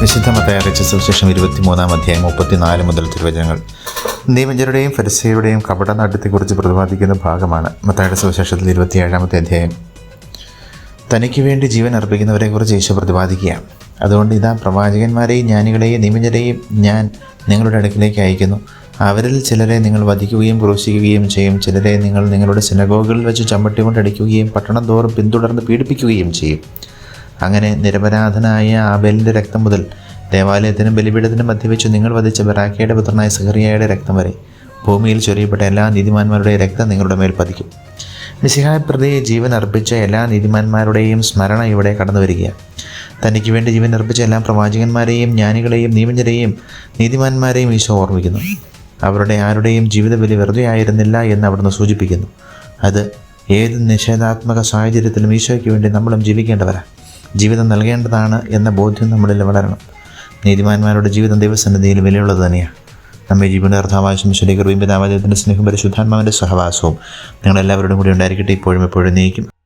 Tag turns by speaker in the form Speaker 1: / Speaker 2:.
Speaker 1: വിശുദ്ധ മത്തയാറിച്ച സുവിശേഷം ഇരുപത്തിമൂന്നാം അധ്യായം മുപ്പത്തിനാല് മുതൽ തിരുവചനങ്ങൾ. നിയമജരുടെയും ഫരിസയുടെയും കപട നാട്യത്തെക്കുറിച്ച് പ്രതിപാദിക്കുന്ന ഭാഗമാണ് മത്തായുടെ സുവിശേഷത്തിൽ ഇരുപത്തിയേഴാമത്തെ അധ്യായം. തനിക്ക് വേണ്ടി ജീവൻ അർപ്പിക്കുന്നവരെക്കുറിച്ച് യേശു പ്രതിപാദിക്കുകയാണ്. അതുകൊണ്ട് ഇതാ പ്രവാചകന്മാരെയും ജ്ഞാനികളെയും നിയമജരെയും ഞാൻ നിങ്ങളുടെ അടുക്കിലേക്ക് അയക്കുന്നു. അവരിൽ ചിലരെ നിങ്ങൾ വധിക്കുകയും ക്രൂശിക്കുകയും ചെയ്യും. ചിലരെ നിങ്ങൾ നിങ്ങളുടെ സിനഗോഗുകളിൽ വെച്ച് ചമ്മട്ടി കൊണ്ടടിക്കുകയും പട്ടണം തോറും പിന്തുടർന്ന് പീഡിപ്പിക്കുകയും ചെയ്യും. അങ്ങനെ നിരപരാധനായ ആബേലിന്റെ രക്തം മുതൽ ദേവാലയത്തിനും ബലിപീഠത്തിനും മധ്യവെച്ച് നിങ്ങൾ വധിച്ച ബെറാക്കയുടെ പുത്രനായ സഹറിയയുടെ രക്തം വരെ ഭൂമിയിൽ ചൊരിയപ്പെട്ട എല്ലാ നീതിമാന്മാരുടെ രക്തം നിങ്ങളുടെ മേൽ പതിക്കും. മിസിഹായ പ്രതി ജീവൻ അർപ്പിച്ച എല്ലാ നീതിമാന്മാരുടെയും സ്മരണ ഇവിടെ കടന്നു വരികയാണ്. തനിക്ക് വേണ്ടി ജീവൻ അർപ്പിച്ച എല്ലാ പ്രവാചകന്മാരെയും ജ്ഞാനികളെയും നിയമജരെയും നീതിമാന്മാരെയും ഈശോ ഓർമ്മിക്കുന്നു. അവരുടെ ആരുടെയും ജീവിത ബലി വെറുതെ ആയിരുന്നില്ല എന്ന് അവിടുന്ന് സൂചിപ്പിക്കുന്നു. അത് ഏത് നിഷേധാത്മക സാഹചര്യത്തിലും ഈശോയ്ക്ക് വേണ്ടി നമ്മളും ജീവിക്കേണ്ടവരാ. ജീവിതം നൽകേണ്ടതാണ് എന്ന ബോധ്യം നമ്മളിൽ വളരണം. നീതിമാന്മാരുടെ ജീവിതം ദൈവസന്നിധിയിൽ വിലയുള്ളത് തന്നെയാണ് നമ്മുടെ ജീവന്റെ അർത്ഥാവാശം ശരീകൃപയും പിതാവാദത്തിന്റെ സ്നേഹം പരിശുദ്ധാത്മാവിന്റെ സഹവാസവും നിങ്ങളെല്ലാവരോടും കൂടി ഉണ്ടായിരിക്കട്ടെ. ഇപ്പോഴും എപ്പോഴും നീക്കും.